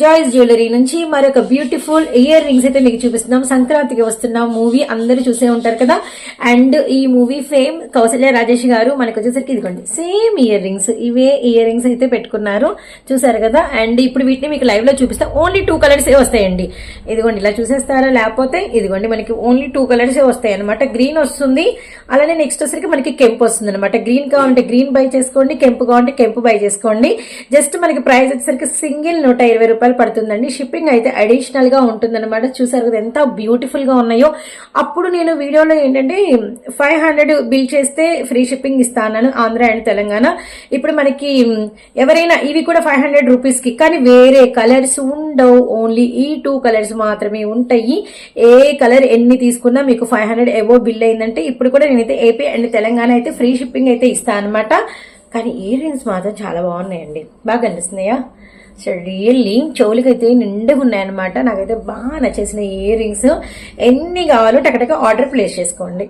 జాయిస్ jewellery నుంచి మరొక beautiful ear rings అయితే మీకు చూపిస్తున్నాం. సంక్రాంతికి వస్తున్న మూవీ అందరూ చూసే ఉంటారు కదా. అండ్ ఈ మూవీ ఫేమ్ కౌసల్య రాజేష్ గారు మనకు వచ్చేసరికి ఇదిగోండి సేమ్ ఇయర్ రింగ్స్ ఇవే ఇయర్ రింగ్స్ అయితే పెట్టుకున్నారు. చూసారు కదా? అండ్ ఇప్పుడు వీటిని మీకు లైవ్లో చూపిస్తా. ఓన్లీ టూ కలర్స్ ఏ వస్తాయండి. ఇదిగోండి ఇలా చూసేస్తారా? లేకపోతే ఇదిగోండి మనకి ఓన్లీ టూ కలర్స్ ఏ వస్తాయి అనమాట గ్రీన్ వస్తుంది. అలానే నెక్స్ట్ వచ్చేసరికి మనకి కెంపు వస్తుంది అనమాట గ్రీన్ కావాలంటే గ్రీన్ బై చేసుకోండి కెంపు కావాలంటే కెంపు బై చేసుకోండి. జస్ట్ మనకి ప్రైస్ వచ్చేసరికి సింగిల్ నూట ఇరవై రూపాయలు పడుతుందండి. షిప్పింగ్ అయితే అడిషనల్గా ఉంటుందన్నమాట. చూసారు కదా ఎంత బ్యూటిఫుల్గా ఉన్నాయో. అప్పుడు నేను వీడియోలో ఏంటంటే ఫైవ్ హండ్రెడ్ బిల్ చేస్తే ఫ్రీ షిప్పింగ్ ఇస్తాను ఆంధ్ర అండ్ తెలంగాణ. ఇప్పుడు మనకి ఎవరైనా ఇవి కూడా ఫైవ్ హండ్రెడ్ రూపీస్కి కానీ వేరే కలర్స్ ఉండవు. ఓన్లీ ఈ టూ కలర్స్ మాత్రమే ఉంటాయి. ఏ కలర్ ఎన్ని తీసుకున్నా మీకు ఫైవ్ హండ్రెడ్ ఎవో బిల్ అయిందంటే ఇప్పుడు కూడా నేనైతే ఏపీ అండ్ తెలంగాణ అయితే ఫ్రీ షిప్పింగ్ అయితే ఇస్తాను అనమాట కానీ ఇయర్ రింగ్స్ మాత్రం చాలా బాగున్నాయండి. బాగా కనిపిస్తున్నాయా సో రియల్లీ చెవులకైతే నిండుగా ఉన్నాయన్నమాట. నాకైతే బాగా నచ్చేసిన ఇయర్ రింగ్స్ ఎన్ని కావాలో టకటక ఆర్డర్ ప్లేస్ చేసుకోండి.